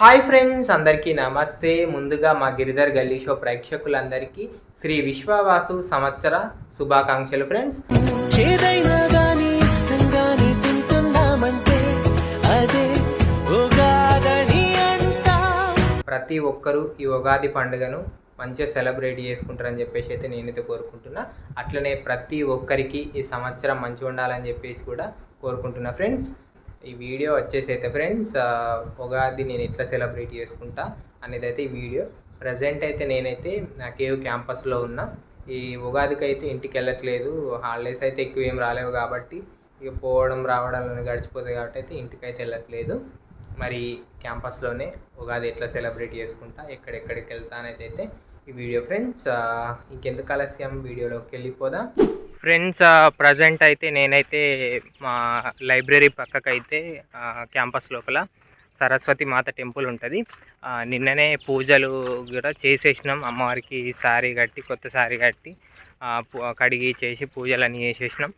Hi friends అందరికీ నమస్తే. ముందుగా మా గిరిధర్ గల్లీ షో ప్రేక్షకులందరికీ శ్రీ విశ్వవాసు సంవత్సర శుభాకాంక్షలు ఫ్రెండ్స్. ప్రతి ఒక్కరూ ఈ ఉగాది పండుగను మంచిగా సెలబ్రేట్ చేసుకుంటారని చెప్పేసి అయితే నేనైతే కోరుకుంటున్నా. అట్లనే ప్రతి ఒక్కరికి ఈ సంవత్సరం మంచిగా ఉండాలని చెప్పేసి కూడా కోరుకుంటున్నా ఫ్రెండ్స్. ఈ వీడియో వచ్చేసి అయితే ఫ్రెండ్స్ ఉగాది నేను ఎట్లా సెలబ్రేట్ చేసుకుంటా అనేది అయితే ఈ వీడియో. ప్రజెంట్ అయితే నేనైతే నా కేవ్ క్యాంపస్లో ఉన్నా. ఈ ఉగాదికి అయితే ఇంటికి వెళ్ళట్లేదు. హాలిడేస్ అయితే ఎక్కువ ఏం రాలేవు కాబట్టి ఇక పోవడం రావడం గడిచిపోతాయి కాబట్టి అయితే ఇంటికి అయితే వెళ్ళట్లేదు. మరి క్యాంపస్లోనే ఉగాది ఎట్లా సెలబ్రేట్ చేసుకుంటా ఎక్కడెక్కడికి వెళ్తానైతే అయితే ఈ వీడియో ఫ్రెండ్స్. ఇంకెందుకు ఆలస్యం? వీడియోలోకి వెళ్ళిపోదాం. ఫ్రెండ్స్ ప్రజెంట్ అయితే నేనైతే మా లైబ్రరీ పక్కకైతే క్యాంపస్ లోపల సరస్వతి మాత టెంపుల్ ఉంటుంది. నిన్ననే పూజలు కూడా చేసేసినాం. అమ్మవారికి శారీ కట్టి కొత్త శారీ కట్టి కడిగి చేసి పూజలు అన్నీ చేసేసినాం.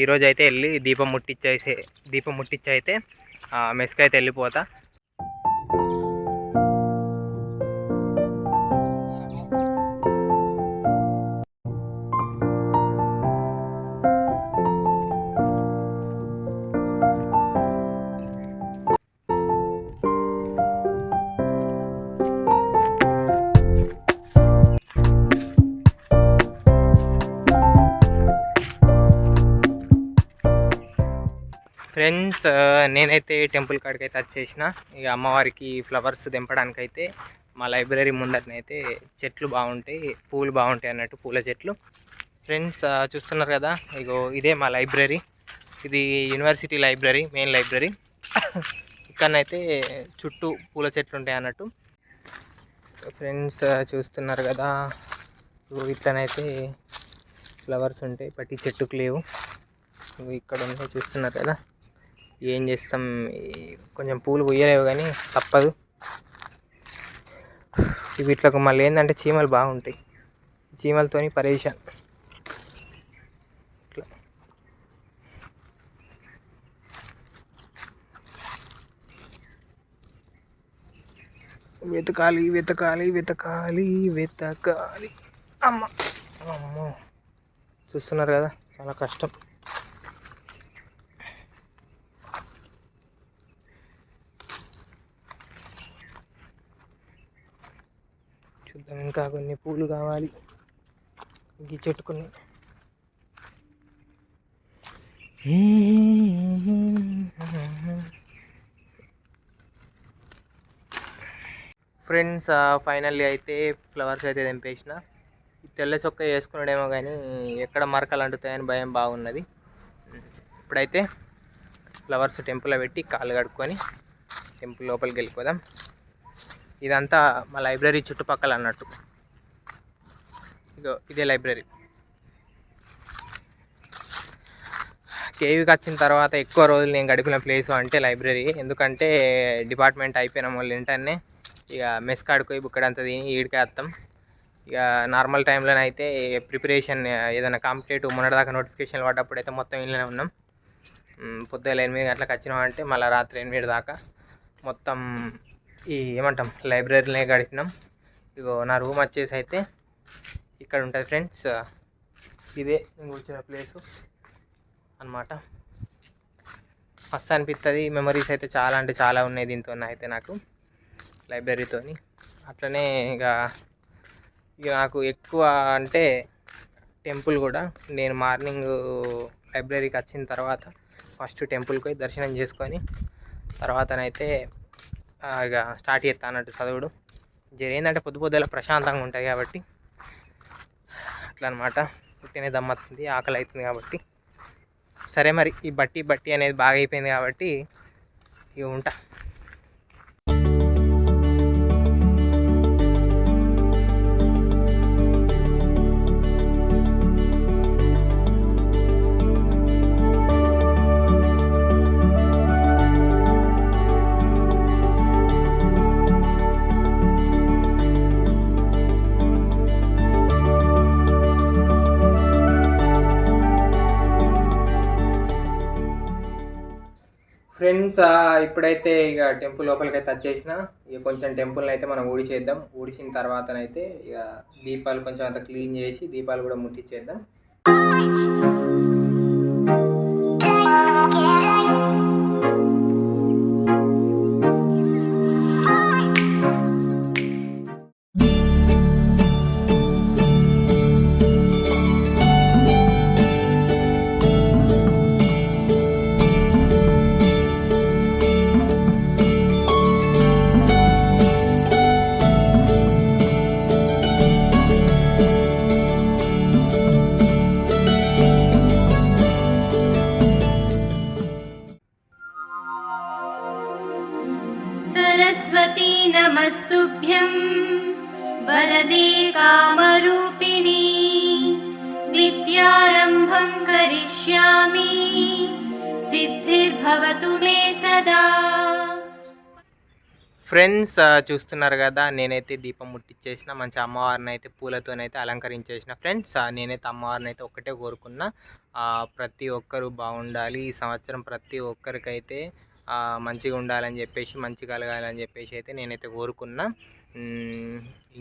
ఈరోజు అయితే వెళ్ళి దీపం ముట్టించేసే దీపం ముట్టించి అయితే మెస్కి అయితే వెళ్ళిపోతా. ఫ్రెండ్స్ నేనైతే టెంపుల్ కాడికి అయితే వచ్చేసిన ఇక అమ్మవారికి ఫ్లవర్స్ దింపడానికి అయితే మా లైబ్రరీ ముందరనైతే చెట్లు బాగుంటాయి పూలు బాగుంటాయి అన్నట్టు పూల చెట్లు. ఫ్రెండ్స్ చూస్తున్నారు కదా ఇగో ఇదే మా లైబ్రరీ. ఇది యూనివర్సిటీ లైబ్రరీ మెయిన్ లైబ్రరీ. ఇక్కడనైతే చుట్టూ పూల చెట్లు ఉంటాయి అన్నట్టు. ఫ్రెండ్స్ చూస్తున్నారు కదా ఇట్లనైతే ఫ్లవర్స్ ఉంటాయి బట్ ఈ చెట్టుకు లేవు. ఇక్కడ ఉన్నాయి చూస్తున్నారు కదా. ఏం చేస్తాం? కొంచెం పూలు పోయలేవు కానీ తప్పదు. వీటికి మళ్ళీ ఏంటంటే చీమలు బాగుంటాయి. చీమలతోని పరేషాన్. ఇట్లా. వెతకాలి వెతకాలి వెతకాలి వెతకాలి. అమ్మ. అమ్మో. చూస్తున్నారు కదా? చాలా కష్టం. చూద్దాం ఇంకా కొన్ని పూలు కావాలి. ఈ చెట్టుకుని. ఫ్రెండ్స్ ఫైనల్లీ అయితే ఫ్లవర్స్ అయితే తెంపేసిన. తెల్ల చొక్క వేసుకున్నాడేమో కానీ ఎక్కడ మరకలు అంటుతాయని భయం బాగున్నది. ఇప్పుడైతే ఫ్లవర్స్ టెంపుల్లో పెట్టి కాళ్ళు కడుక్కొని టెంపుల్ లోపలికి వెళ్ళిపోదాం. ఇదంతా మా లైబ్రరీ చుట్టుపక్కల అన్నట్టు. ఇదో ఇదే లైబ్రరీ. కేవీకి వచ్చిన తర్వాత ఎక్కువ రోజులు నేను గడిపిన ప్లేస్ అంటే లైబ్రరీ. ఎందుకంటే డిపార్ట్మెంట్ అయిపోయిన వాళ్ళు వెంటనే ఇక మెస్ కాడుకోయి బుక్కడంతా తిని ఈడికే వస్తాం ఇక నార్మల్ టైంలోనైతే ప్రిపరేషన్ ఏదైనా కాంపిటేటివ్ మొన్నటిదాకా నోటిఫికేషన్లు పడ్డప్పుడు అయితే మొత్తం ఇంట్లోనే ఉన్నాం. మ్, పొద్దున్న ఎనిమిది గంటలకు వచ్చినాం అంటే మళ్ళీ రాత్రి ఎనిమిది దాకా మొత్తం ఈ ఏమంటాం లైబ్రరీలోనే గడిపినాం. ఇగో నా రూమ్ వచ్చేసి అయితే ఇక్కడ ఉంటుంది ఫ్రెండ్స్. ఇదే నేను కూర్చున్న ప్లేసు అన్నమాట. మస్తు అనిపిస్తుంది మెమరీస్ అయితే చాలా అంటే చాలా ఉన్నాయి దీంతో అయితే నాకు లైబ్రరీతోని. అట్లనే ఇక ఇక నాకు ఎక్కువ అంటే టెంపుల్ కూడా నేను మార్నింగ్ లైబ్రరీకి వచ్చిన తర్వాత ఫస్ట్ టెంపుల్కి పోయి దర్శనం చేసుకొని తర్వాతనైతే ఇక స్టార్ట్ చేస్తా అన్నట్టు చదువుడు. జరిగిందంటే పొద్దు పొద్దుల ప్రశాంతంగా ఉంటాయి కాబట్టి అట్లా అనమాట పుట్టిన దమ్మతుంది ఆకలి అవుతుంది కాబట్టి. సరే మరి ఈ బట్టి బట్టి అనేది బాగా అయిపోయింది కాబట్టి ఇక ఉంటా. ఫ్రెండ్స్ ఇప్పుడైతే ఇక టెంపుల్ లోపలికి అయితే వచ్చేసిన ఇక కొంచెం టెంపుల్ని అయితే మనం ఊడిచేద్దాం ఊడిచిన తర్వాతనైతే ఇక దీపాలు కొంచెం అంత క్లీన్ చేసి దీపాలు కూడా ముట్టించేద్దాం ఫ్రెండ్స్ చూస్తున్నారు కదా నేనైతే దీపం ముట్టించేసిన మంచి అమ్మవారిని అయితే పూలతోనైతే అలంకరించేసిన ఫ్రెండ్స్ నేనైతే అమ్మవారిని అయితే ఒక్కటే కోరుకున్నా ప్రతి ఒక్కరూ బాగుండాలి ఈ సంవత్సరం ప్రతి ఒక్కరికైతే మంచిగా ఉండాలని చెప్పేసి మంచి కలగాలని చెప్పేసి అయితే నేనైతే కోరుకున్నా.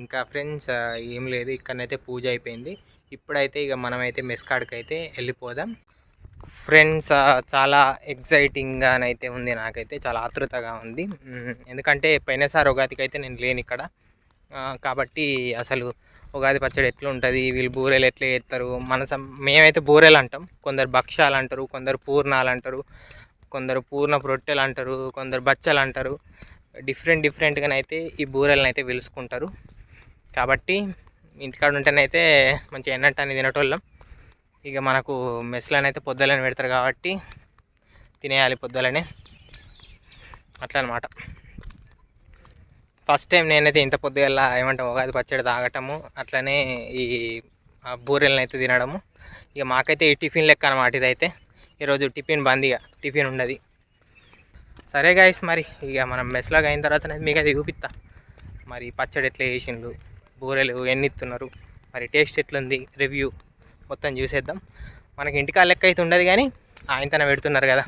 ఇంకా ఫ్రెండ్స్ ఏం లేదు ఇక్కడనైతే పూజ అయిపోయింది. ఇప్పుడైతే ఇక మనమైతే మెస్కాడ్కి అయితే వెళ్ళిపోదాం. ఫ్రెండ్స్ చాలా ఎగ్జైటింగ్గానైతే ఉంది నాకైతే చాలా ఆతృతగా ఉంది. ఎందుకంటే పోయినసారి ఉగాదికి అయితే నేను లేను ఇక్కడ. కాబట్టి అసలు ఉగాది పచ్చడి ఎట్లా ఉంటుంది వీళ్ళు బూరెలు ఎట్లా చేస్తారు మన సం- మేమైతే బూరెలు అంటాం. కొందరు భక్ష్యాలు అంటారు కొందరు పూర్ణాలు అంటారు కొందరు పూర్ణ రొట్టెలు అంటారు కొందరు బచ్చలు అంటారు. డిఫరెంట్ డిఫరెంట్గానైతే ఈ బూరెలను అయితే పిలుచుకుంటారు. కాబట్టి ఇంటికాడ ఉంటేనైతే మంచిగా ఎన్నట్టు తినటోళ్ళం. ఇక మనకు మెస్లను అయితే పొద్దులని పెడతారు కాబట్టి తినేయాలి పొద్దులనే అట్లా అనమాట ఫస్ట్ టైం నేనైతే ఇంత పొద్దుగల్లా ఏమంటాం ఉగాది పచ్చడి తాగటము అట్లనే ఈ ఆ బూరెలను అయితే తినడము. ఇక మాకైతే ఈ టిఫిన్ లెక్క అనమాట ఇదైతే. ఈరోజు టిఫిన్ బంద్ ఇక టిఫిన్ ఉండదు. సరే గాయస్ మరి ఇక మనం మెస్లాగా అయిన తర్వాత మీకు అది చూపిస్తా. మరి పచ్చడి ఎట్లా చేసిండు బూరెలు ఎన్ని ఇస్తున్నారు మరి టేస్ట్ ఎట్లుంది రివ్యూ మొత్తం చూసేద్దాం. మనకి ఇంటికా లెక్క అయితే ఉండదు కానీ ఆయన తన పెడుతున్నారు కదా.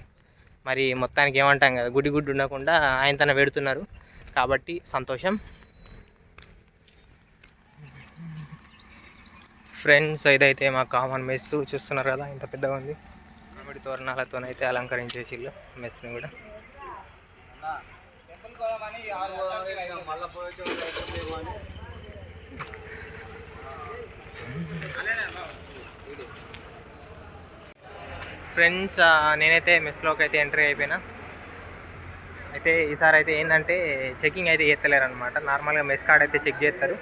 మరి మొత్తానికి ఏమంటాం కదా గుడి గుడ్డు ఉండకుండా ఆయన తన పెడుతున్నారు. కాబట్టి సంతోషం. ఫ్రెండ్స్ ఇదైతే మా కామన్ మెస్ చూస్తున్నారు కదా ఇంత పెద్దగా ఉంది. మామిడి తోరణాలతోనైతే అలంకరించేసిళ్ళు మెస్ని కూడా. ఫ్రెండ్స్ నేనైతే మెస్లోకి అయితే ఎంట్రీ అయిపోయినా. అయితే ఈసారి అయితే ఏంటంటే చెకింగ్ అయితే చేస్తలేరు అనమాట నార్మల్గా మెస్ కార్డ్ అయితే చెక్ చేస్తారు.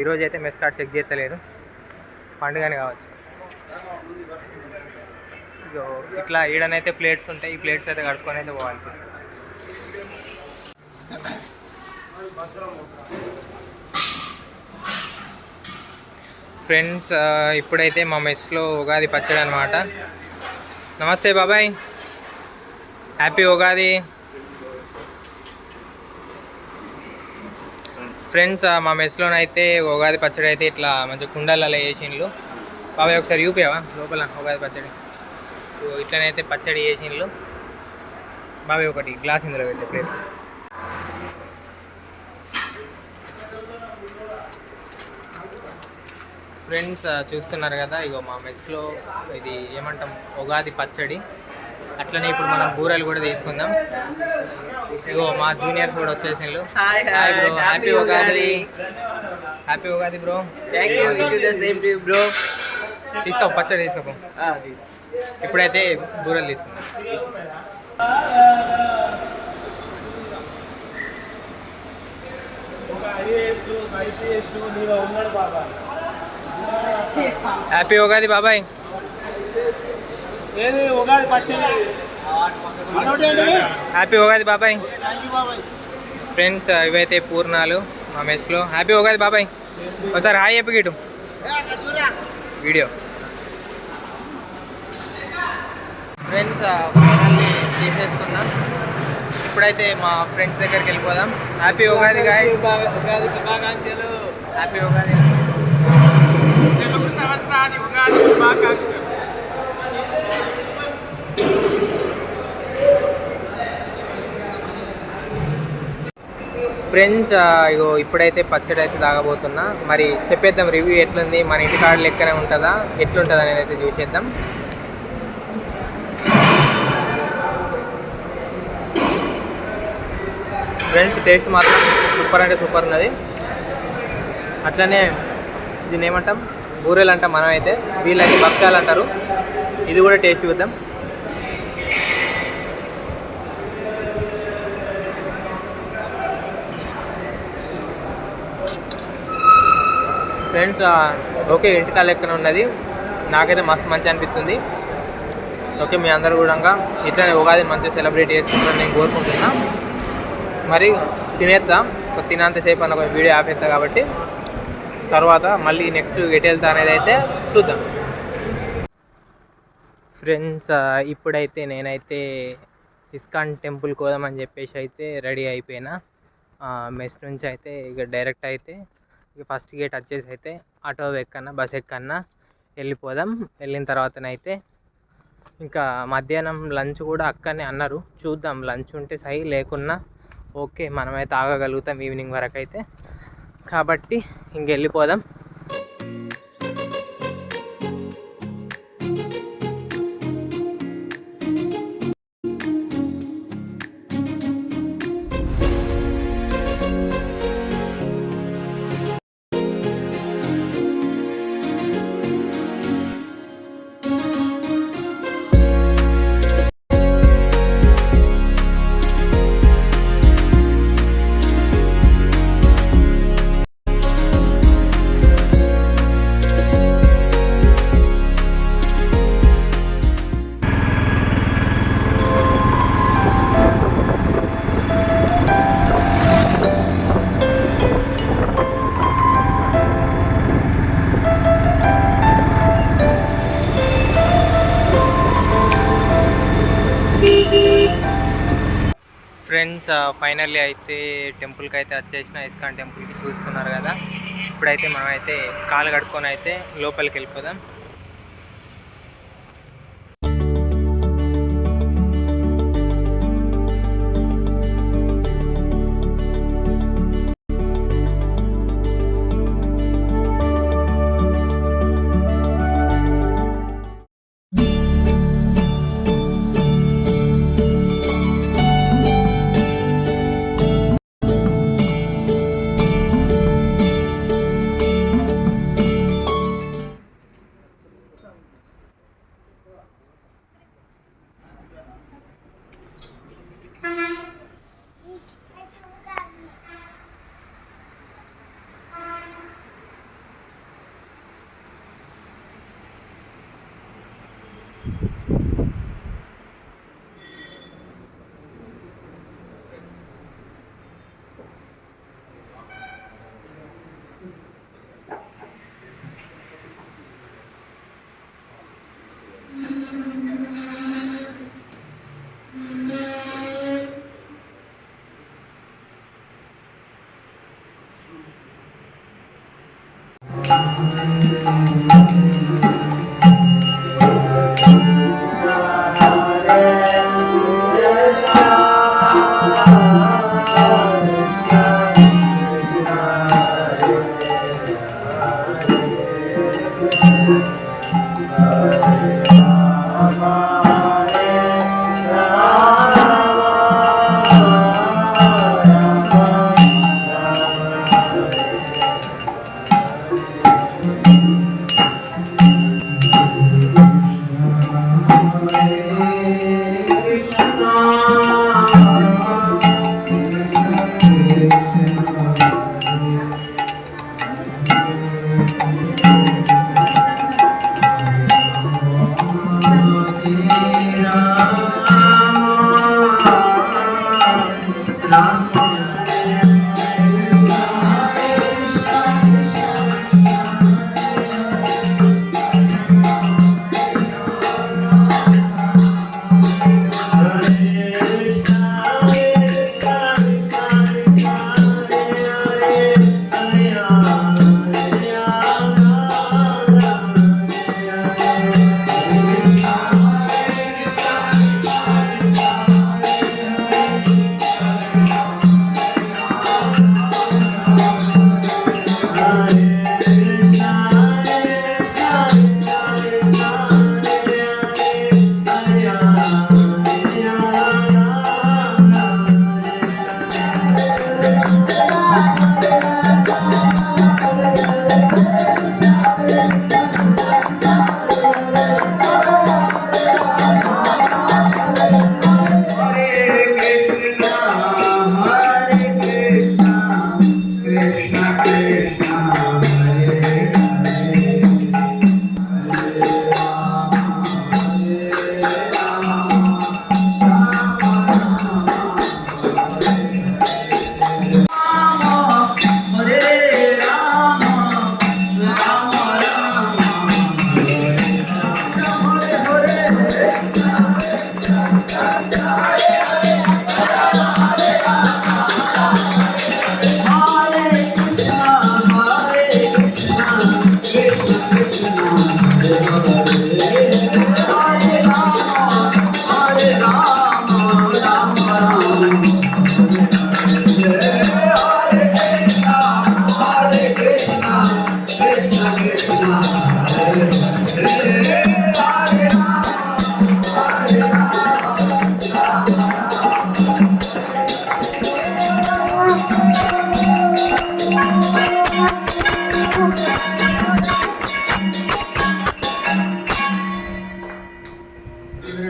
ఈరోజు అయితే మెస్ కార్డ్ చెక్ చేస్తలేరు. పండుగని కావచ్చు. ఇగో ఇట్లా ఈడనైతే ప్లేట్స్ ఉంటాయి. ఈ ప్లేట్స్ అయితే కడుక్కొని అయితే పోవాలి. ఫ్రెండ్స్ ఇప్పుడైతే మా మెస్లో ఉగాది పచ్చడి అనమాట నమస్తే బాబాయ్. హ్యాపీ ఉగాది. ఫ్రెండ్స్ మా మెస్లోనైతే ఉగాది పచ్చడి అయితే ఇట్లా మంచి కుండలలో వేసిండ్లు. బాబాయ్ ఒకసారి చూపించావా లోపల ఉగాది పచ్చడి. ఇట్లనైతే పచ్చడి వేసిండ్లు. బాబాయ్ ఒకటి గ్లాస్ ఇందులో పెట్టే ఫ్రెండ్స్ ఫ్రెండ్స్ చూస్తున్నారు కదా ఇగో మా మెస్లో ఇది ఏమంటాం ఉగాది పచ్చడి అట్లనే ఇప్పుడు మనం బూరెలు కూడా తీసుకుందాం ఇగో మా జూనియర్స్ కూడా వచ్చేసిండ్రు. Hi bro happy Ugadi. Happy Ugadi bro to you, bro. తీసుకో పచ్చడి తీసుకో. ఇప్పుడైతే బూరెలు తీసుకుందాం హ్యాపీ ఉగాది బాబాయ్ హ్యాపీ ఉగాది బాబాయ్ ఫ్రెండ్స్ ఇవైతే పూర్ణాలు మా మెస్లో. హ్యాపీ ఉగాది బాబాయ్ ఒకసారి హాయ్ చెప్పు గిటు. వీడియో ఫ్రెండ్స్ ఫైనల్లీ చేసేసుకున్నాం. ఇప్పుడైతే మా ఫ్రెండ్స్ దగ్గరికి వెళ్ళిపోదాం. హ్యాపీ ఉగాది గాయస్ ఉగాది శుభాకాంక్షలు. హ్యాపీ ఉగాది ఉగాది ఉగాది ఫ్రెండ్స్ ఇగో ఇప్పుడైతే పచ్చడి అయితే తాగబోతున్నా. మరి చెప్పేద్దాం రివ్యూ ఎట్లుంది? మన ఇంటికాడ లెక్కనే ఉంటుందా? ఎట్లుంటుంది అనేది అయితే చూసేద్దాం. ఫ్రెండ్స్ టేస్ట్ మాత్రం సూపర్ అంటే సూపర్ ఉన్నది. అట్లనే దీన్ని ఏమంటాం? బూరెలు అంటాం మనమైతే వీళ్ళకి భక్ష్యాలు అంటారు ఇది కూడా టేస్ట్ చూద్దాం. ఫ్రెండ్స్ ఓకే ఇంటి లెక్కన ఉన్నది. నాకైతే మస్తు మంచి అనిపిస్తుంది. ఓకే మీ అందరూ కూడా ఇట్లానే ఉగాది మంచిగా సెలబ్రేట్ చేసుకుంటారని నేను కోరుకుంటున్నా. మరి తినేద్దాం. తినంతసేపు అన్న ఒక వీడియో ఆపేస్తా కాబట్టి. తర్వాత మళ్ళీ నెక్స్ట్ ఎటు వెళ్తా అనేది అయితే చూద్దాం. ఫ్రెండ్స్ ఇప్పుడైతే నేనైతే ఇస్కాన్ టెంపుల్ కోదామని చెప్పేసి అయితే రెడీ అయిపోయినా. మెస్ నుంచి అయితే ఇక డైరెక్ట్ అయితే ఇక ఫస్ట్ గేట్ వచ్చేసి అయితే ఆటో ఎక్కన్నా బస్ ఎక్కన్నా వెళ్ళిపోదాం. వెళ్ళిన తర్వాతనైతే ఇంకా మధ్యాహ్నం లంచ్ కూడా అక్కడనే అన్నారు. చూద్దాం లంచ్ ఉంటే సై లేకున్నా ఓకే మనమైతే ఆగగలుగుతాం ఈవినింగ్ వరకు అయితే కాబట్టి ఇంకెళ్ళిపోదాం. ఫైనల్లీ అయితే టెంపుల్కి అయితే వచ్చేసిన ఇస్కాన్ టెంపుల్కి చూస్తున్నారు కదా. ఇప్పుడైతే మనం అయితే కాలు కడుక్కొని అయితే లోపలికి వెళ్ళిపోదాం Thank you. Amen.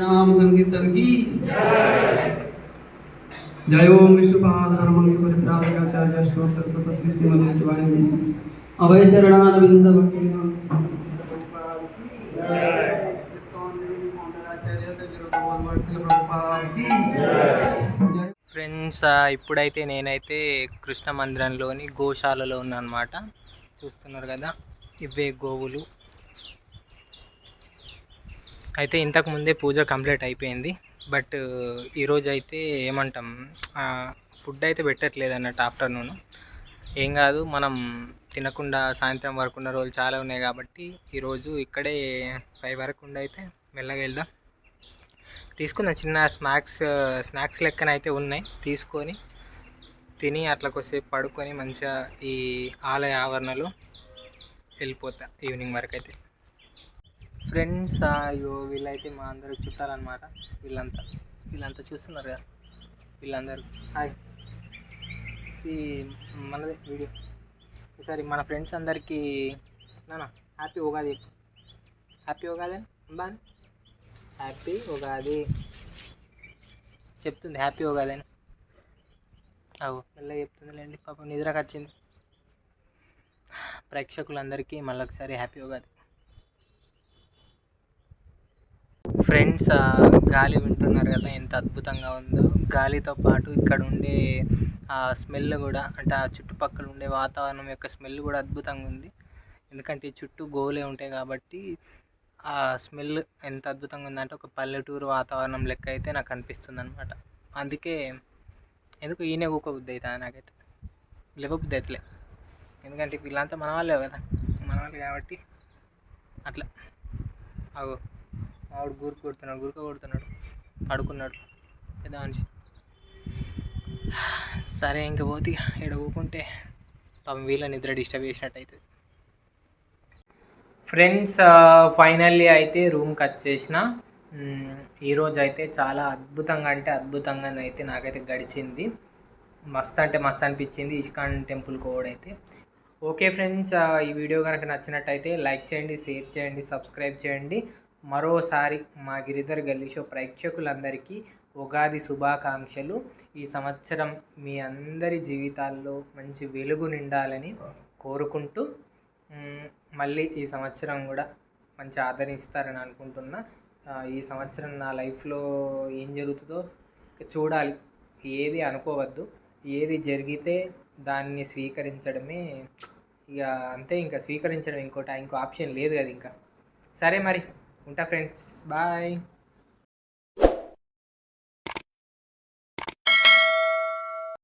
नाम संकीर्तन की जय ओम विष्णुपाद रमण परिप्राजकाचार्य अष्टोत्तर शत Shri Srimad divine Abhay Charanaravinda Bhaktivedanta जय ఫ్రెండ్స్ ఆ, ఇప్పుడైతే నేనైతే కృష్ణ మందిరంలోని గోశాలలో ఉన్నానమాట చూస్తున్నారు కదా ఇవే గోవులు అయితే ఇంతకు ముందే పూజ కంప్లీట్ అయిపోయింది. బట్ ఈరోజు అయితే ఏమంటాం ఫుడ్ అయితే పెట్టట్లేదు అన్నట్టు ఆఫ్టర్నూన్. ఏం కాదు మనం తినకుండా సాయంత్రం వరకు ఉన్న రోజులు చాలా ఉన్నాయి కాబట్టి ఈరోజు ఇక్కడే ఫైవ్ వరకు ఉండి అయితే మెల్లగా వెళ్దాం. తీసుకున్న చిన్న స్నాక్స్ స్నాక్స్ లెక్కన అయితే ఉన్నాయి. తీసుకొని తిని అట్లా కొద్దిసేపు పడుకొని మంచిగా ఈ ఆలయ ఆవరణలో వెళ్ళిపోతా ఈవినింగ్ వరకు అయితే. ఫ్రెండ్స్ అయ్యో వీళ్ళైతే మా అందరికి చుట్టాలన్నమాట. వీళ్ళంతా వీళ్ళంతా చూస్తున్నారు కదా. వీళ్ళందరూ. హాయ్ ఈ మనదే వీడియో. ఈసారి మన ఫ్రెండ్స్ అందరికీ నానా హ్యాపీ ఉగాది. హ్యాపీ ఉగాది అంబా హ్యాపీ ఉగాది. చెప్తుంది హ్యాపీ ఉగాది అని. అవు మెల్లగా చెప్తుందిలేండి పాపం నిద్రకు వచ్చింది. ప్రేక్షకులందరికీ మళ్ళొకసారి హ్యాపీ ఉగాది. ఫ్రెండ్స్ గాలి వింటున్నారు కదా ఎంత అద్భుతంగా ఉందో. గాలితో పాటు ఇక్కడ ఉండే ఆ స్మెల్ కూడా అంటే ఆ చుట్టుపక్కల ఉండే వాతావరణం యొక్క స్మెల్ కూడా అద్భుతంగా ఉంది. ఎందుకంటే ఈ చుట్టూ గోలే ఉంటాయి కాబట్టి ఆ స్మెల్ ఎంత అద్భుతంగా ఉందంటే ఒక పల్లెటూరు వాతావరణం లెక్క అయితే నాకు అనిపిస్తుంది అనమాట అందుకే ఎందుకు ఈయన కూక బుద్ధి అవుతుంది నాకైతే. లేవ బుద్ధి ఎందుకంటే వీళ్ళంతా మన వాళ్ళే కదా. మన వాళ్ళు కాబట్టి అట్లా. అగో. ఆవిడ గురుకు కొడుతున్నాడు గురుక కొడుతున్నాడు పడుకున్నాడు ఏదో మనిషి. సరే ఇంక పోతే ఇక్కడ కూకుంటే పాపం వీళ్ళ నిద్ర డిస్టర్బ్ చేసినట్టు అవుతుంది ఫ్రెండ్స్ ఫైనల్లీ అయితే రూమ్కి వచ్చేసిన మ్, ఈరోజు అయితే చాలా అద్భుతంగా అంటే అద్భుతంగా అయితే నాకైతే గడిచింది. మస్త్ అంటే మస్త్ అనిపించింది ఇష్కాన్ టెంపుల్ కోడైతే ఓకే ఫ్రెండ్స్ ఈ వీడియో కనుక నచ్చినట్టయితే లైక్ చేయండి షేర్ చేయండి సబ్స్క్రైబ్ చేయండి. మరోసారి మా గిరిధర్ గల్లీ షో ప్రేక్షకులందరికీ ఉగాది శుభాకాంక్షలు. ఈ సంవత్సరం మీ అందరి జీవితాల్లో మంచి వెలుగు నిండాలని కోరుకుంటూ మళ్ళీ ఈ సంవత్సరం కూడా మంచి ఆదరిస్తారని అనుకుంటున్నా. ఈ సంవత్సరం నా లైఫ్లో ఏం జరుగుతుందో చూడాలి. ఏది అనుకోవద్దు. ఏది జరిగితే దాన్ని స్వీకరించడమే ఇక అంతే ఇంకా స్వీకరించడం ఇంకోటి ఇంకో ఆప్షన్ లేదు కదా ఇంకా. సరే మరి. ఉంటా ఫ్రెండ్స్. బాయ్.